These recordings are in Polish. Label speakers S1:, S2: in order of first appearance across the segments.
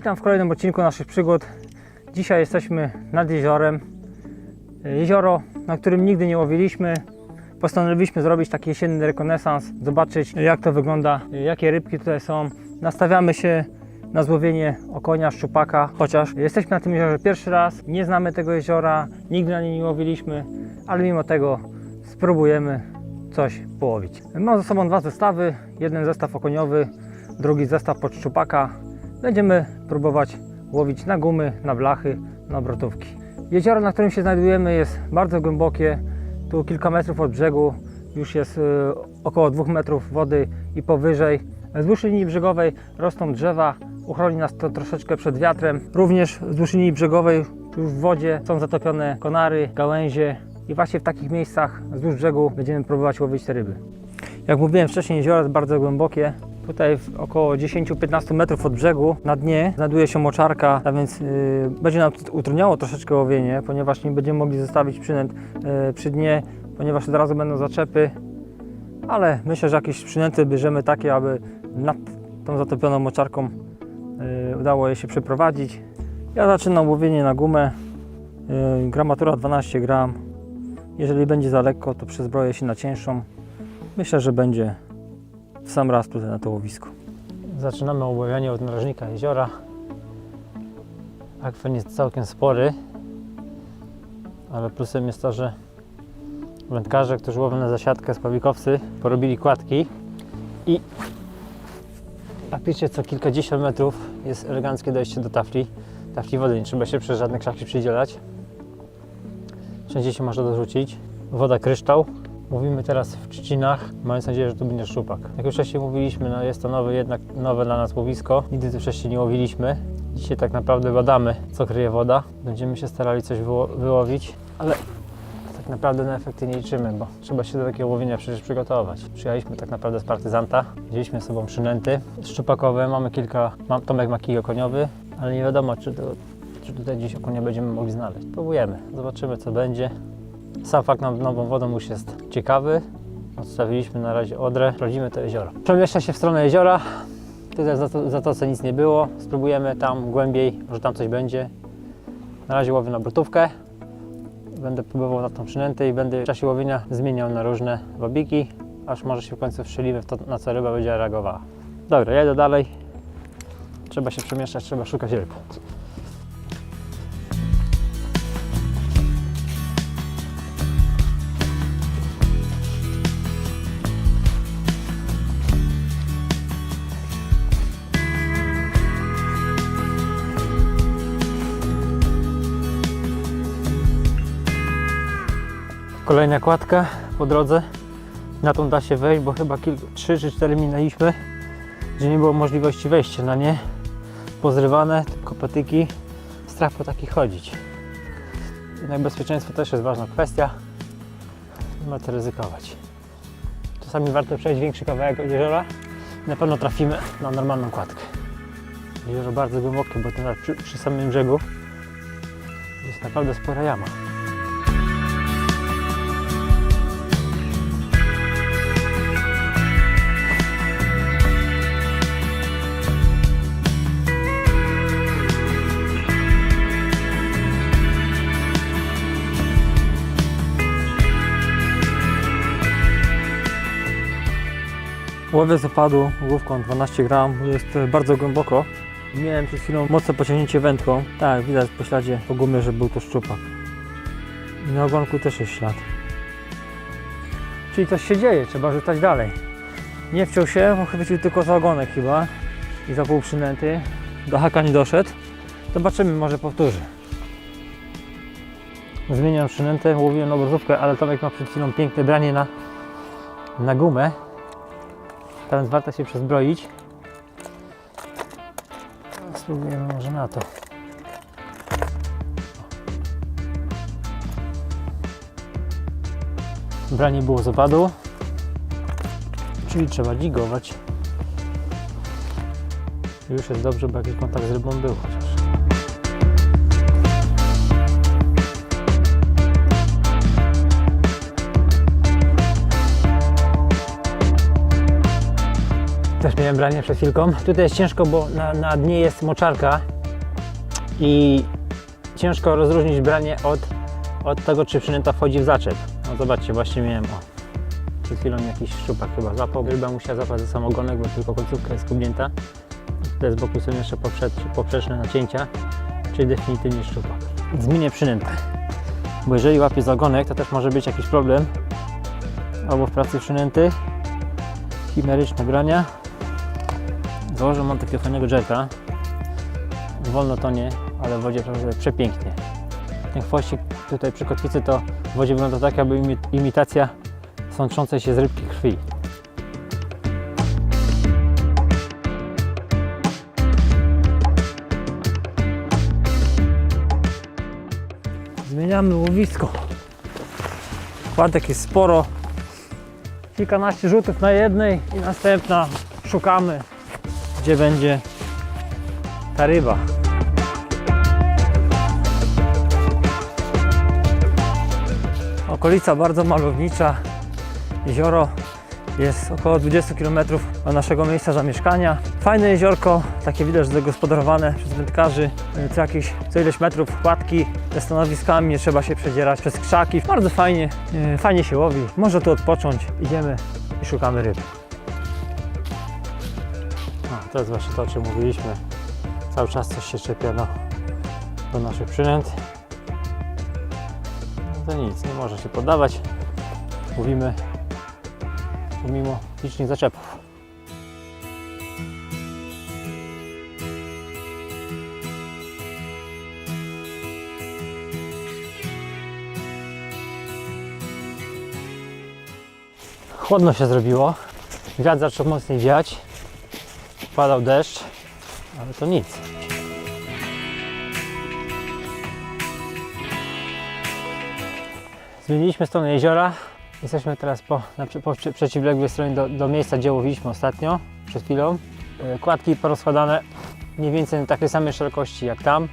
S1: Witam w kolejnym odcinku naszych przygód. Dzisiaj jesteśmy nad jeziorem. Jezioro, na którym nigdy nie łowiliśmy. Postanowiliśmy zrobić taki jesienny rekonesans, zobaczyć jak to wygląda, jakie rybki tutaj są. Nastawiamy się na złowienie okonia, szczupaka, chociaż jesteśmy na tym jeziorze pierwszy raz, nie znamy tego jeziora, nigdy na nim nie łowiliśmy, ale mimo tego spróbujemy coś połowić. Mam ze sobą dwa zestawy, jeden zestaw okoniowy, drugi zestaw pod szczupaka. Będziemy próbować łowić na gumy, na blachy, na obrotówki. Jezioro, na którym się znajdujemy jest bardzo głębokie, tu kilka metrów od brzegu, już jest y, około 2 metrów wody i powyżej. Wzdłuż linii brzegowej rosną drzewa, uchroni nas to troszeczkę przed wiatrem. Również wzdłuż linii brzegowej już w wodzie są zatopione konary, gałęzie i właśnie w takich miejscach wzdłuż brzegu będziemy próbować łowić te ryby. Jak mówiłem wcześniej, jezioro jest bardzo głębokie. Tutaj około 10-15 metrów od brzegu na dnie znajduje się moczarka, a więc yy, będzie nam utrudniało troszeczkę łowienie, ponieważ nie będziemy mogli zostawić przynęt yy, przy dnie, ponieważ od razu będą zaczepy. Ale myślę, że jakieś przynęty bierzemy takie, aby nad tą zatopioną moczarką yy, udało je się przeprowadzić. Ja zaczynam łowienie na gumę. Gramatura 12 gram. Jeżeli będzie za lekko, to przezbroję się na cięższą. Myślę, że będzie sam raz tutaj na to łowisko. Zaczynamy obawianie od narożnika jeziora. Akwen jest całkiem spory, ale plusem jest to, że wędkarze, którzy łowią na zasiadkę, spławikowcy, porobili kładki i praktycznie co kilkadziesiąt metrów jest eleganckie dojście do tafli. Tafli wody, nie trzeba się przez żadne krzaki przydzielać. Wszędzie się można dorzucić. Woda kryształ, Mówimy teraz w trzcinach, mając nadzieję, że tu będzie szczupak. Jak już wcześniej mówiliśmy, no jest to nowe, jednak nowe dla nas łowisko. Nigdy tu wcześniej nie łowiliśmy. Dzisiaj tak naprawdę badamy, co kryje woda. Będziemy się starali coś wyło wyłowić, ale tak naprawdę na efekty nie liczymy, bo trzeba się do takiego łowienia przecież przygotować. Przyjechaliśmy tak naprawdę z partyzanta, wzięliśmy z sobą przynęty szczupakowe, mamy kilka, mam, Tomek ma kij okoniowy, ale nie wiadomo, czy, to, czy tutaj gdzieś okonia będziemy mogli znaleźć. Próbujemy, zobaczymy co będzie. Sam fakt nad nową wodą już jest ciekawy. Odstawiliśmy na razie odrę, sprawdzimy to jezioro. Przemieszczę się w stronę jeziora. Tutaj za to, za to co nic nie było. Spróbujemy tam głębiej, może tam coś będzie. Na razie łowię na brutówkę. Będę próbował na tą przynętę i będę w czasie łowienia zmieniał na różne wabiki, aż może się w końcu wszczelimy w to, na co ryba będzie reagowała. Dobra, jadę dalej. Trzeba się przemieszczać, trzeba szukać ryb. Kolejna kładka po drodze. Na tą da się wejść, bo chyba kilku, 3 czy 4 minęliśmy, gdzie nie było możliwości wejścia na nie. Pozrywane, tylko patyki. Strach po takich chodzić. Jednak bezpieczeństwo też jest ważna kwestia. Nie ma co ryzykować. Czasami warto przejść większy kawałek jeziora. Na pewno trafimy na normalną kładkę. Jezioro bardzo głębokie, bo to przy, przy samym brzegu jest naprawdę spora jama. Łowię z opadu główką 12 gram, jest bardzo głęboko. Miałem przed chwilą mocne pociągnięcie wędką. Tak, widać po śladzie po gumie, że był to szczupak. I na ogonku też jest ślad. Czyli coś się dzieje, trzeba rzucać dalej. Nie wciął się, bo chwycił tylko za ogonek chyba i za pół przynęty. Do haka nie doszedł. Zobaczymy, może powtórzy. Zmieniam przynętę, łowiłem obrazówkę, ale Tomek ma przed chwilą piękne branie na, na gumę. Teraz warto się przezbroić. Spróbujemy może na to. Branie było z opadu, czyli trzeba dzigować. Już jest dobrze, bo jakiś kontakt z rybą był chociaż. Też miałem branie przed chwilką. Tutaj jest ciężko, bo na, na dnie jest moczarka i ciężko rozróżnić branie od, od tego, czy przynęta wchodzi w zaczep. No zobaczcie, właśnie miałem, o, przed chwilą jakiś szczupak chyba złapał. Ryba musiała złapać za sam ogonek, bo tylko końcówka jest kubnięta. Tutaj z boku są jeszcze poprzeczne nacięcia, czyli definitywnie szczupak. Zmienię przynętę, bo jeżeli łapie za ogonek, to też może być jakiś problem albo w pracy przynęty, chimeryczne brania. Założę mam takiego fajnego jerka, wolno tonie, ale w wodzie przepięknie. Ten chwościk tutaj przy kotwicy to w wodzie wygląda tak, jakby imi- imitacja sączącej się z rybki krwi. Zmieniamy łowisko. Kładek jest sporo. Kilkanaście rzutów na jednej i następna szukamy, gdzie będzie ta ryba. Okolica bardzo malownicza. Jezioro jest około 20 km od naszego miejsca zamieszkania. Fajne jeziorko, takie widać, zagospodarowane przez wędkarzy. Y, Co jakieś, co ileś metrów płatki ze stanowiskami, nie trzeba się przedzierać przez krzaki. Bardzo fajnie, y, fajnie się łowi. Może tu odpocząć. Idziemy i szukamy ryb. To jest właśnie to, o czym mówiliśmy. Cały czas coś się czepia do, do naszych przynęt. No to nic, nie może się poddawać. Mówimy pomimo licznych zaczepów. Chłodno się zrobiło. Wiatr zaczął mocniej wiać. Padał deszcz, ale to nic. Zmieniliśmy stronę jeziora. Jesteśmy teraz po, na, po przeciwległej stronie do, do miejsca, gdzie łowiliśmy ostatnio, przed chwilą. E, Kładki porozkładane mniej więcej na takiej samej szerokości jak tam.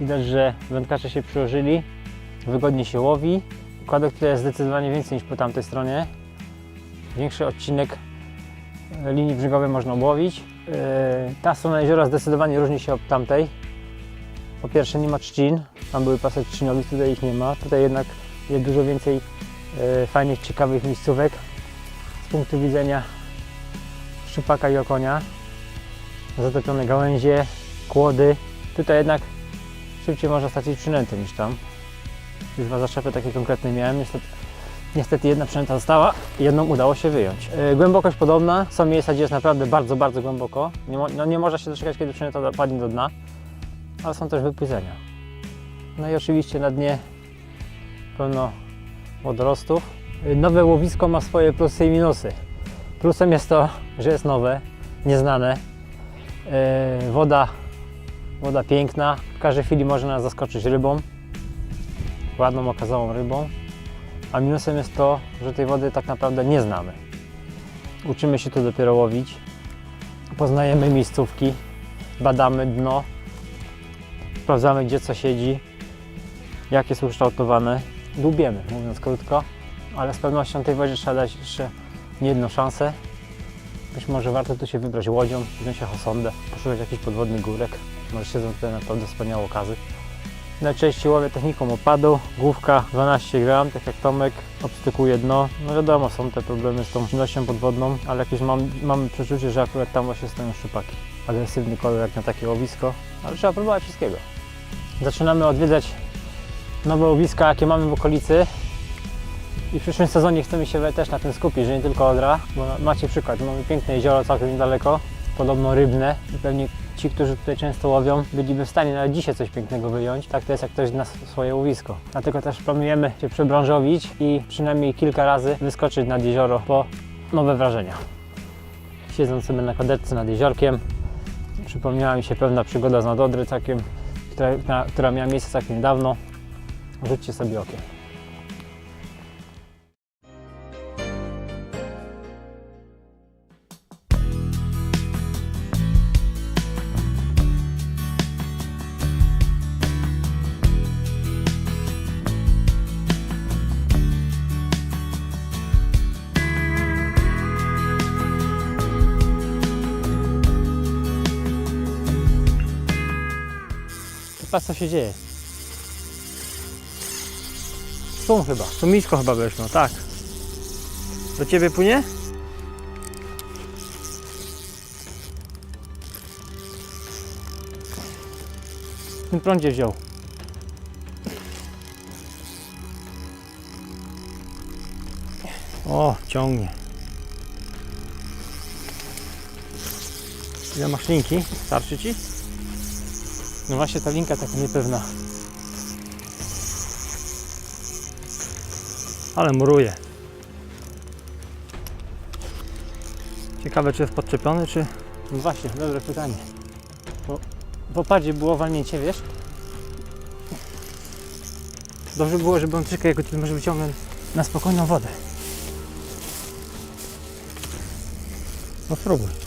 S1: Widać, że wędkarze się przyłożyli, wygodnie się łowi. Kładek tutaj jest zdecydowanie więcej niż po tamtej stronie. Większy odcinek linii brzegowej można obłowić. E, Ta strona jeziora zdecydowanie różni się od tamtej. Po pierwsze nie ma trzcin, tam były pasy trzcinowi, tutaj ich nie ma. Tutaj jednak jest dużo więcej e, fajnych, ciekawych miejscówek z punktu widzenia szczupaka i okonia. Zatopione gałęzie, kłody. Tutaj jednak szybciej można stracić przynętę niż tam. Już dwa zaczepy takie konkretne miałem. Niestety, niestety jedna przynęta została, jedną udało się wyjąć. E, głębokość podobna. Są miejsca, gdzie jest naprawdę bardzo, bardzo głęboko. Nie, no, nie można się doczekać, kiedy przynęta dopadnie do dna, ale są też wypłydzenia. No i oczywiście na dnie pełno wodorostów. Nowe łowisko ma swoje plusy i minusy. Plusem jest to, że jest nowe, nieznane. Yy, Woda, woda piękna. W każdej chwili może nas zaskoczyć rybą. Ładną, okazałą rybą. A minusem jest to, że tej wody tak naprawdę nie znamy. Uczymy się tu dopiero łowić. Poznajemy miejscówki, badamy dno, sprawdzamy gdzie co siedzi, jak jest ukształtowane. Lubiemy, mówiąc krótko, ale z pewnością tej wodzie trzeba dać jeszcze nie jedną szansę. Być może warto tu się wybrać łodzią, wziąć sondę, poszukać jakichś podwodnych górek. Może siedzą tutaj naprawdę wspaniałe okazy. Najczęściej łowię techniką opadu, główka 12 gram, tak jak Tomek, obstykuje dno. No wiadomo, są te problemy z tą czynnością podwodną, ale jakieś mam, mamy przeczucie, że akurat tam właśnie stoją szczupaki. Agresywny kolor jak na takie łowisko, ale trzeba próbować wszystkiego. Zaczynamy odwiedzać nowe łowiska, jakie mamy w okolicy. I w przyszłym sezonie chcemy się też na tym skupić, że nie tylko Odra, bo macie przykład, mamy piękne jezioro całkiem niedaleko, podobno rybne pewnie ci, którzy tutaj często łowią, byliby w stanie nawet dzisiaj coś pięknego wyjąć. Tak to jest, jak ktoś zna swoje łowisko. Dlatego też planujemy się przebranżowić i przynajmniej kilka razy wyskoczyć nad jezioro po nowe wrażenia. Siedząc sobie na kadetce nad jeziorkiem, przypomniała mi się pewna przygoda z Nadodry całkiem, która, na, która miała miejsce całkiem niedawno. Rzućcie sobie okiem. Patrz co się dzieje. Sum chyba. Sumisko chyba weszło, tak. Do ciebie płynie? W tym prądzie wziął. O, ciągnie. Ile masz linki? Starczy ci? No właśnie ta linka taka niepewna. Ale muruje. Ciekawe czy jest podczepiony, czy... No właśnie, dobre pytanie. Bo w opadzie było walnięcie, wiesz? Dobrze było, żeby on czekał, jak go może wyciągnąć na spokojną wodę. No spróbuj.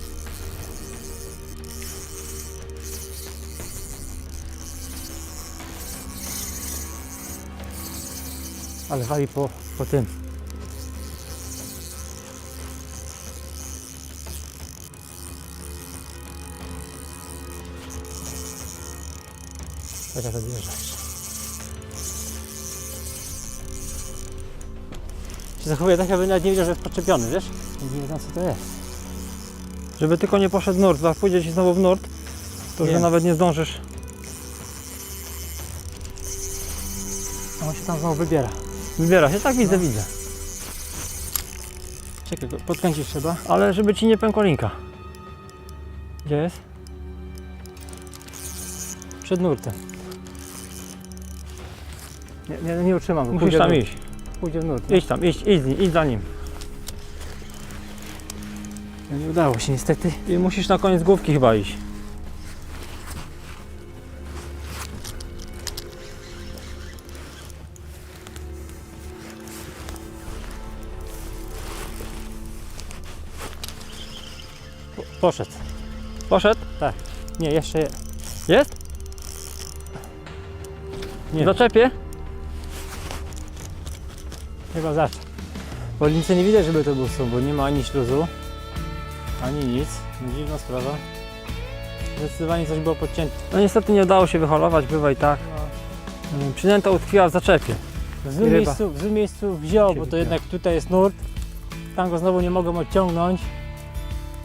S1: Ale wali po, po tym. Teraz odjeżdża jeszcze. Się zachowuje tak, jakby nawet nie wiedział, że jest podczepiony, wiesz? Nie wiem, co to jest. Żeby tylko nie poszedł nurt, jak pójdzie ci znowu w nurt, to już
S2: Wiem.
S1: nawet nie zdążysz. A on się tam znowu wybiera. Wybiera się, tak widzę, widzę. Czekaj, go podkręcić trzeba. Ale żeby ci nie pękła linka. Gdzie jest? Przed nurtem. Nie, nie, nie utrzymam go.
S2: Musisz
S1: Pójdzie
S2: tam iść.
S1: Pójdzie w nurt. Idź tam, idź, idź, z nim, idź za nim. No nie udało się niestety. I musisz na koniec główki chyba iść. Poszedł. Poszedł? Tak. Nie, jeszcze je- jest. Nie. Zaczepie? Chyba zacznę. Po lince nie widać, żeby to był sum, bo nie ma ani śluzu, ani nic. Dziwna sprawa. Zdecydowanie coś było podcięte. No niestety nie udało się wyholować, bywa i tak. Mm, Przynęta utkwiła w zaczepie.
S2: W złym miejscu, w złym miejscu wziął, bo to jednak tutaj jest nurt. Tam go znowu nie mogą odciągnąć.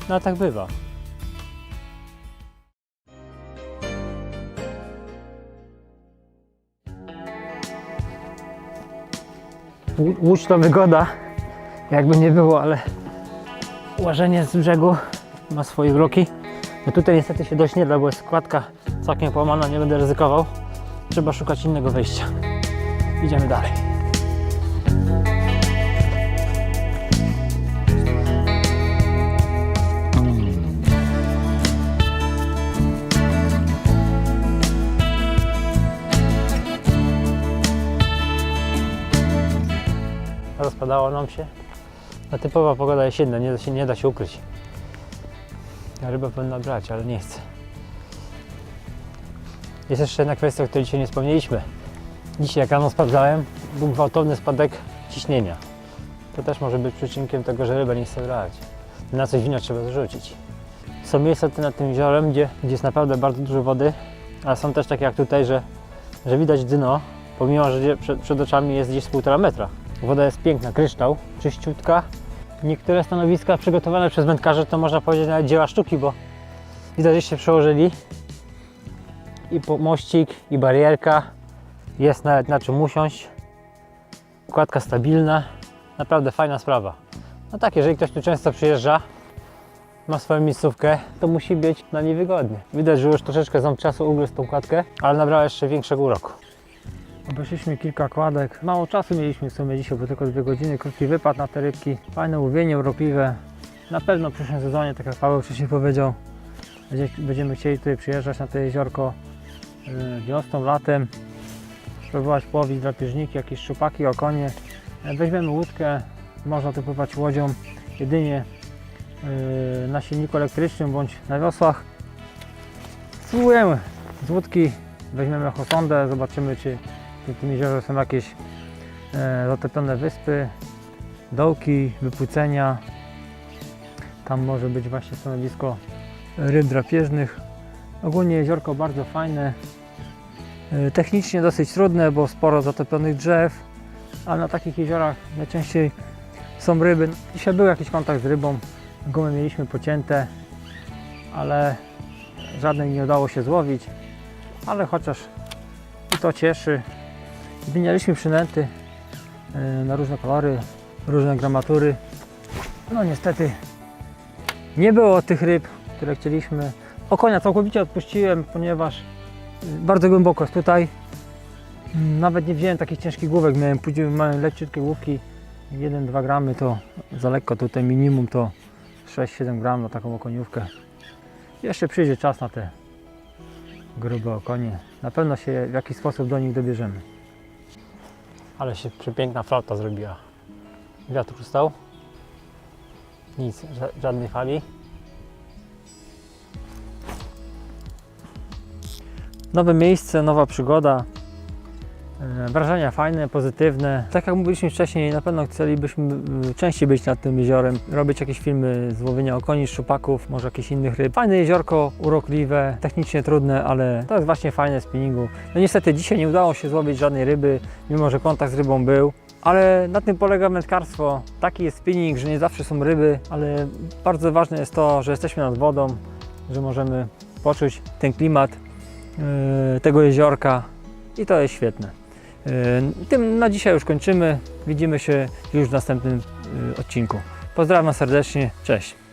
S2: No a tak bywa.
S1: Łó- Łódź to wygoda, jakby nie było, ale łażenie z brzegu ma swoje uroki. No tutaj niestety się dość nie da, bo jest składka całkiem połamana, nie będę ryzykował. Trzeba szukać innego wejścia. Idziemy dalej. Rozpadało nam się. A typowa pogoda jesienna, nie da się, nie da się ukryć. Ryba powinna brać, ale nie chcę. Jest jeszcze jedna kwestia, o której dzisiaj nie wspomnieliśmy. Dzisiaj jak rano sprawdzałem, był gwałtowny spadek ciśnienia. To też może być przyczynkiem tego, że ryba nie chce brać. Na coś wina trzeba zrzucić. Są miejsca nad tym jeziorem, gdzie, gdzie jest naprawdę bardzo dużo wody, ale są też takie jak tutaj, że, że widać dno, pomimo, że przed, przed oczami jest gdzieś półtora metra. Woda jest piękna, kryształ, czyściutka. Niektóre stanowiska przygotowane przez wędkarzy to można powiedzieć nawet dzieła sztuki, bo widać, że się przełożyli. I mościk, i barierka. Jest nawet na czym usiąść. Kładka stabilna. Naprawdę fajna sprawa. No tak, jeżeli ktoś tu często przyjeżdża, ma swoją miejscówkę, to musi być na niej wygodnie. Widać, że już troszeczkę ząb czasu ugryzł tą kładkę, ale nabrała jeszcze większego uroku. Obeszliśmy kilka kładek. Mało czasu mieliśmy w sumie dzisiaj, bo tylko dwie godziny. Krótki wypad na te rybki. Fajne łowienie, urokliwe. Na pewno w przyszłym sezonie, tak jak Paweł wcześniej powiedział, będzie- będziemy chcieli tutaj przyjeżdżać na to jeziorko yy, wiosną, latem. Spróbować połowić drapieżniki, jakieś szczupaki, okonie. E, Weźmiemy łódkę, można tu pływać łodzią jedynie yy, na silniku elektrycznym bądź na wiosłach. Spróbujemy z łódki, weźmiemy echosondę, zobaczymy czy w tym jeziorze są jakieś e, zatopione wyspy, dołki, wypłycenia. Tam może być właśnie stanowisko ryb drapieżnych. Ogólnie jeziorko bardzo fajne.
S2: Y, Technicznie dosyć trudne, bo sporo zatopionych drzew, ale na takich jeziorach najczęściej są ryby. Dzisiaj był jakiś kontakt z rybą, gumy mieliśmy pocięte, ale żadnej nie udało się złowić, ale chociaż i to cieszy. Zmienialiśmy przynęty y, na różne kolory, różne gramatury. No niestety nie było tych ryb, które chcieliśmy. Okonia całkowicie odpuściłem, ponieważ y, bardzo głęboko jest tutaj. Nawet nie wziąłem takich ciężkich główek, miałem małe leciutkie główki 1-2 gramy to za lekko tutaj minimum to 6-7 gram na taką okoniówkę. Jeszcze przyjdzie czas na te grube okonie. Na pewno się w jakiś sposób do nich dobierzemy.
S1: Ale się przepiękna flota zrobiła. Wiatr ustał. Nic, ża- żadnej fali.
S2: Nowe miejsce, nowa przygoda. E, Wrażenia fajne, pozytywne. Tak jak mówiliśmy wcześniej, na pewno chcielibyśmy e, częściej być nad tym jeziorem, robić jakieś filmy z łowienia okoni, szczupaków, może jakichś innych ryb. Fajne jeziorko, urokliwe, technicznie trudne, ale to jest właśnie fajne spinningu. No niestety dzisiaj nie udało się złowić żadnej ryby, mimo że kontakt z rybą był. Ale na tym polega wędkarstwo. Taki jest spinning, że nie zawsze są ryby, ale bardzo ważne jest to, że jesteśmy nad wodą, że możemy poczuć ten klimat e, tego jeziorka i to jest świetne. E, Tym na dzisiaj już kończymy. Widzimy się już w następnym e, odcinku. Pozdrawiam serdecznie. Cześć.